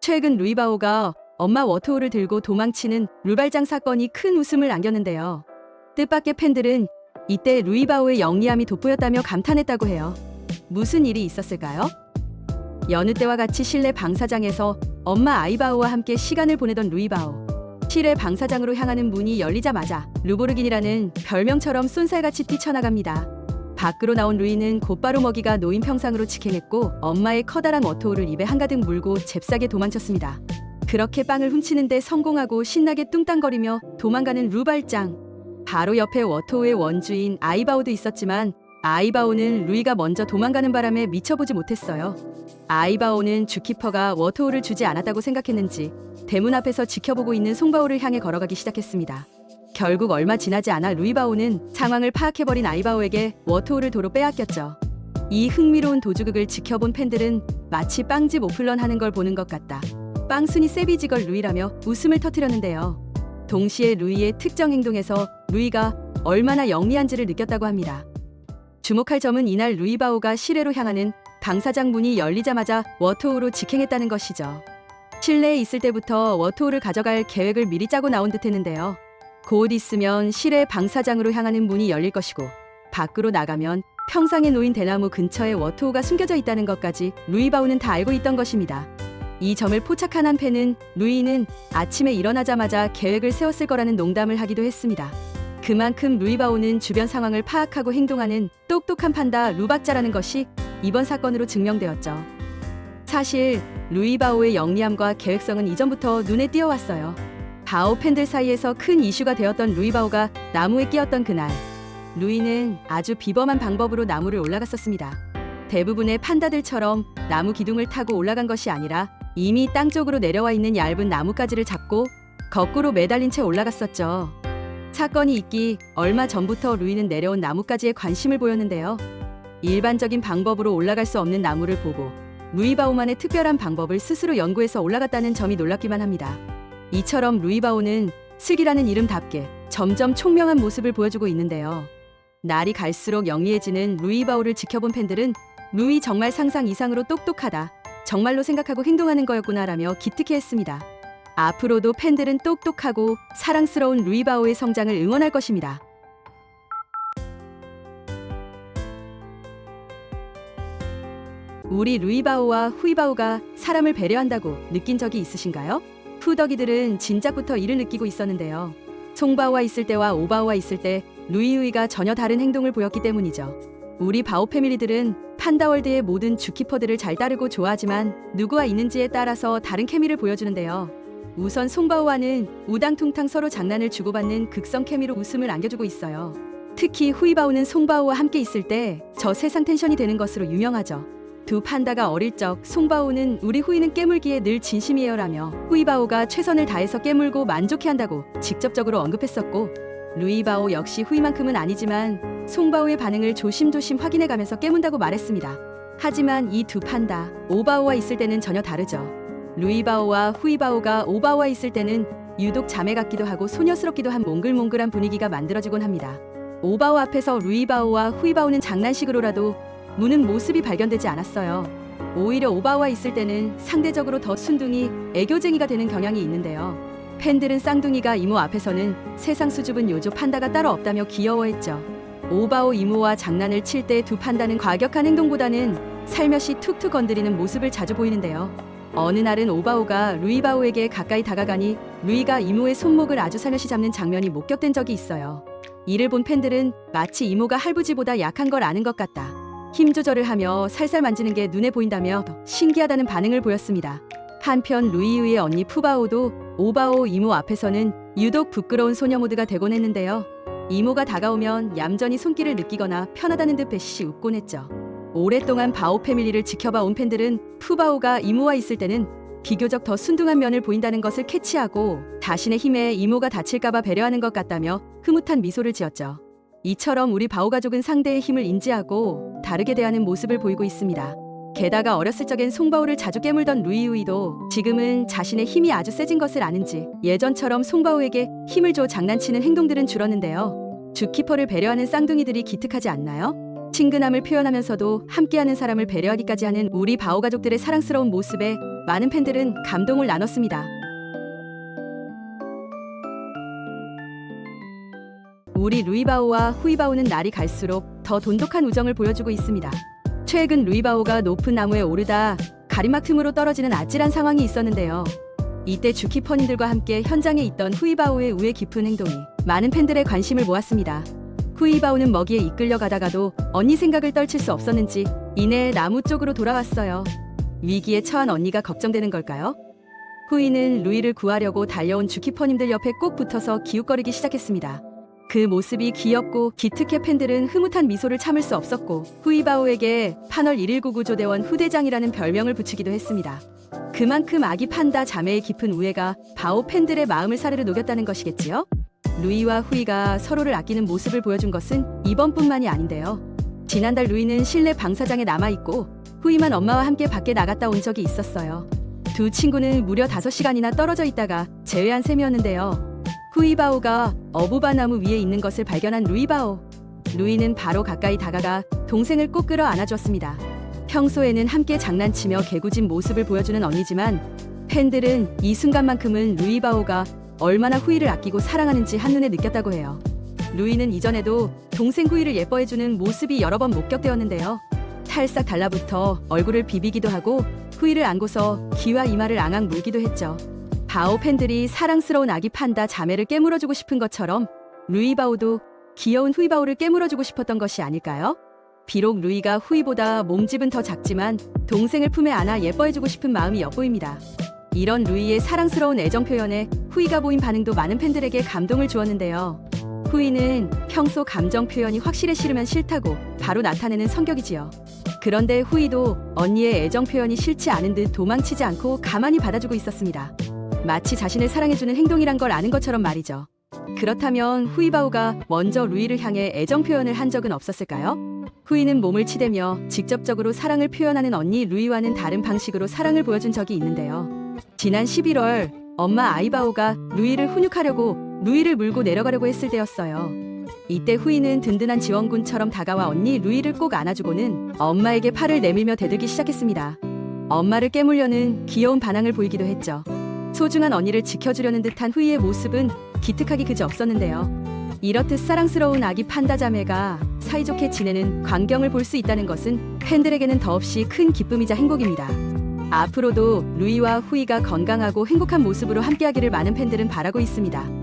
최근 루이바오가 엄마 워터홀을 들고 도망치는 루발장 사건이 큰 웃음을 안겼는데요. 뜻밖의 팬들은 이때 루이바오의 영리함이 돋보였다며 감탄했다고 해요. 무슨 일이 있었을까요? 여느 때와 같이 실내 방사장에서 엄마 아이바오와 함께 시간을 보내던 루이바오. 실내 방사장으로 향하는 문이 열리자마자 루보르긴이라는 별명처럼 쏜살같이 뛰쳐나갑니다. 밖으로 나온 루이는 곧바로 먹이가 놓인 평상으로 직행했고 엄마의 커다란 워터홀을 입에 한가득 물고 잽싸게 도망쳤습니다. 그렇게 빵을 훔치는데 성공하고 신나게 뚱땅거리며 도망가는 루발장. 바로 옆에 워터홀의 원주인 아이바오도 있었지만 아이바오는 루이가 먼저 도망가는 바람에 미쳐보지 못했어요. 아이바오는 주키퍼가 워터홀을 주지 않았다고 생각했는지 대문 앞에서 지켜보고 있는 송바오를 향해 걸어가기 시작했습니다. 결국 얼마 지나지 않아 루이바오는 상황을 파악해버린 아이바오에게 워터홀을 도로 빼앗겼죠. 이 흥미로운 도주극을 지켜본 팬들은 마치 빵집 오플런 하는 걸 보는 것 같다. 빵순이 세비지걸 루이라며 웃음을 터뜨렸는데요. 동시에 루이의 특정 행동에서 루이가 얼마나 영리한지를 느꼈다고 합니다. 주목할 점은 이날 루이바오가 시내로 향하는 방사장 문이 열리자마자 워토우로 직행했다는 것이죠. 실내에 있을 때부터 워토우를 가져갈 계획을 미리 짜고 나온 듯했는데요. 곧 있으면 실내 방사장으로 향하는 문이 열릴 것이고 밖으로 나가면 평상에 놓인 대나무 근처에 워토우가 숨겨져 있다는 것까지 루이바오는 다 알고 있던 것입니다. 이 점을 포착한 한 팬은 루이는 아침에 일어나자마자 계획을 세웠을 거라는 농담을 하기도 했습니다. 그만큼 루이바오는 주변 상황을 파악하고 행동하는 똑똑한 판다 루박자라는 것이 이번 사건으로 증명되었죠. 사실 루이바오의 영리함과 계획성은 이전부터 눈에 띄어왔어요. 바오 팬들 사이에서 큰 이슈가 되었던 루이바오가 나무에 끼었던 그날 루이는 아주 비범한 방법으로 나무를 올라갔었습니다. 대부분의 판다들처럼 나무 기둥을 타고 올라간 것이 아니라 이미 땅 쪽으로 내려와 있는 얇은 나뭇가지를 잡고 거꾸로 매달린 채 올라갔었죠. 사건이 있기 얼마 전부터 루이는 내려온 나뭇가지에 관심을 보였는데요. 일반적인 방법으로 올라갈 수 없는 나무를 보고 루이바오만의 특별한 방법을 스스로 연구해서 올라갔다는 점이 놀랍기만 합니다. 이처럼 루이바오는 슬기라는 이름답게 점점 총명한 모습을 보여주고 있는데요. 날이 갈수록 영리해지는 루이바오를 지켜본 팬들은 루이 정말 상상 이상으로 똑똑하다. 정말로 생각하고 행동하는 거였구나라며 기특해했습니다. 앞으로도 팬들은 똑똑하고 사랑스러운 루이바오의 성장을 응원할 것입니다. 우리 루이바오와 후이바오가 사람을 배려한다고 느낀 적이 있으신가요? 후덕이들은 진작부터 이를 느끼고 있었는데요. 송바오와 있을 때와 오바오와 있을 때 루이우이가 전혀 다른 행동을 보였기 때문이죠. 우리 바오 패밀리들은 판다월드의 모든 주키퍼들을 잘 따르고 좋아하지만 누구와 있는지에 따라서 다른 케미를 보여주는데요. 우선 송바오와는 우당퉁탕 서로 장난을 주고받는 극성 케미로 웃음을 안겨주고 있어요. 특히 후이바오는 송바오와 함께 있을 때 저 세상 텐션이 되는 것으로 유명하죠. 두 판다가 어릴 적 송바오는 우리 후이는 깨물기에 늘 진심이에요라며 후이바오가 최선을 다해서 깨물고 만족해한다고 직접적으로 언급했었고 루이바오 역시 후이만큼은 아니지만 송바오의 반응을 조심조심 확인해가면서 깨문다고 말했습니다. 하지만 이 두 판다 오바오와 있을 때는 전혀 다르죠. 루이바오와 후이바오가 오바오와 있을 때는 유독 자매 같기도 하고 소녀스럽기도 한 몽글몽글한 분위기가 만들어지곤 합니다. 오바오 앞에서 루이바오와 후이바오는 장난식으로라도 무는 모습이 발견되지 않았어요. 오히려 오바오와 있을 때는 상대적으로 더 순둥이, 애교쟁이가 되는 경향이 있는데요. 팬들은 쌍둥이가 이모 앞에서는 세상 수줍은 요조 판다가 따로 없다며 귀여워했죠. 오바오 이모와 장난을 칠 때 두 판다는 과격한 행동보다는 살며시 툭툭 건드리는 모습을 자주 보이는데요. 어느 날은 오바오가 루이바오에게 가까이 다가가니 루이가 이모의 손목을 아주 살며시 잡는 장면이 목격된 적이 있어요. 이를 본 팬들은 마치 이모가 할부지보다 약한 걸 아는 것 같다. 힘 조절을 하며 살살 만지는 게 눈에 보인다며 신기하다는 반응을 보였습니다. 한편 루이우의 언니 푸바오도 오바오 이모 앞에서는 유독 부끄러운 소녀 모드가 되곤 했는데요. 이모가 다가오면 얌전히 손길을 느끼거나 편하다는 듯 배시 웃곤 했죠. 오랫동안 바오 패밀리를 지켜봐 온 팬들은 푸바오가 이모와 있을 때는 비교적 더 순둥한 면을 보인다는 것을 캐치하고 자신의 힘에 이모가 다칠까봐 배려하는 것 같다며 흐뭇한 미소를 지었죠. 이처럼 우리 바오 가족은 상대의 힘을 인지하고 다르게 대하는 모습을 보이고 있습니다. 게다가 어렸을 적엔 송바오를 자주 깨물던 루이우이도 지금은 자신의 힘이 아주 세진 것을 아는지 예전처럼 송바오에게 힘을 줘 장난치는 행동들은 줄었는데요. 주키퍼를 배려하는 쌍둥이들이 기특하지 않나요? 친근함을 표현하면서도 함께하는 사람을 배려하기까지 하는 우리 바오 가족들의 사랑스러운 모습에 많은 팬들은 감동을 나눴습니다. 우리 루이바오와 후이바오는 날이 갈수록 더 돈독한 우정을 보여주고 있습니다. 최근 루이바오가 높은 나무에 오르다 가림막 틈으로 떨어지는 아찔한 상황이 있었는데요. 이때 주키퍼님들과 함께 현장에 있던 후이바오의 우애 깊은 행동이 많은 팬들의 관심을 모았습니다. 후이바오는 먹이에 이끌려 가다가도 언니 생각을 떨칠 수 없었는지 이내 나무 쪽으로 돌아왔어요. 위기에 처한 언니가 걱정되는 걸까요? 후이는 루이를 구하려고 달려온 주키퍼님들 옆에 꼭 붙어서 기웃거리기 시작했습니다. 그 모습이 귀엽고 기특해 팬들은 흐뭇한 미소를 참을 수 없었고 후이바오에게 판월 119 구조대원 후대장이라는 별명을 붙이기도 했습니다. 그만큼 아기 판다 자매의 깊은 우애가 바오 팬들의 마음을 사르르 녹였다는 것이겠지요? 루이와 후이가 서로를 아끼는 모습을 보여준 것은 이번뿐만이 아닌데요. 지난달 루이는 실내 방사장에 남아있고 후이만 엄마와 함께 밖에 나갔다 온 적이 있었어요. 두 친구는 무려 5시간이나 떨어져 있다가 재회한 셈이었는데요. 후이바오가 어부바 나무 위에 있는 것을 발견한 루이바오. 루이는 바로 가까이 다가가 동생을 꼭 끌어 안아줬습니다. 평소에는 함께 장난치며 개구진 모습을 보여주는 언니지만 팬들은 이 순간만큼은 루이바오가 얼마나 후이를 아끼고 사랑하는지 한눈에 느꼈다고 해요. 루이는 이전에도 동생 후이를 예뻐해주는 모습이 여러 번 목격되었는데요. 탈싹 달라붙어 얼굴을 비비기도 하고 후이를 안고서 귀와 이마를 앙앙 물기도 했죠. 바오 팬들이 사랑스러운 아기 판다 자매를 깨물어주고 싶은 것처럼 루이바오도 귀여운 후이바오를 깨물어주고 싶었던 것이 아닐까요? 비록 루이가 후이보다 몸집은 더 작지만 동생을 품에 안아 예뻐해주고 싶은 마음이 엿보입니다. 이런 루이의 사랑스러운 애정 표현에 후이가 보인 반응도 많은 팬들에게 감동을 주었는데요. 후이는 평소 감정 표현이 확실해 싫으면 싫다고 바로 나타내는 성격이지요. 그런데 후이도 언니의 애정 표현이 싫지 않은 듯 도망치지 않고 가만히 받아주고 있었습니다. 마치 자신을 사랑해주는 행동이란 걸 아는 것처럼 말이죠. 그렇다면 후이바오가 먼저 루이를 향해 애정 표현을 한 적은 없었을까요? 후이는 몸을 치대며 직접적으로 사랑을 표현하는 언니 루이와는 다른 방식으로 사랑을 보여준 적이 있는데요. 지난 11월 엄마 아이바오가 루이를 훈육하려고 루이를 물고 내려가려고 했을 때였어요. 이때 후이는 든든한 지원군처럼 다가와 언니 루이를 꼭 안아주고는 엄마에게 팔을 내밀며 대들기 시작했습니다. 엄마를 깨물려는 귀여운 반항을 보이기도 했죠. 소중한 언니를 지켜주려는 듯한 후이의 모습은 기특하기 그지 없었는데요. 이렇듯 사랑스러운 아기 판다 자매가 사이좋게 지내는 광경을 볼 수 있다는 것은 팬들에게는 더없이 큰 기쁨이자 행복입니다. 앞으로도 루이와 후이가 건강하고 행복한 모습으로 함께하기를 많은 팬들은 바라고 있습니다.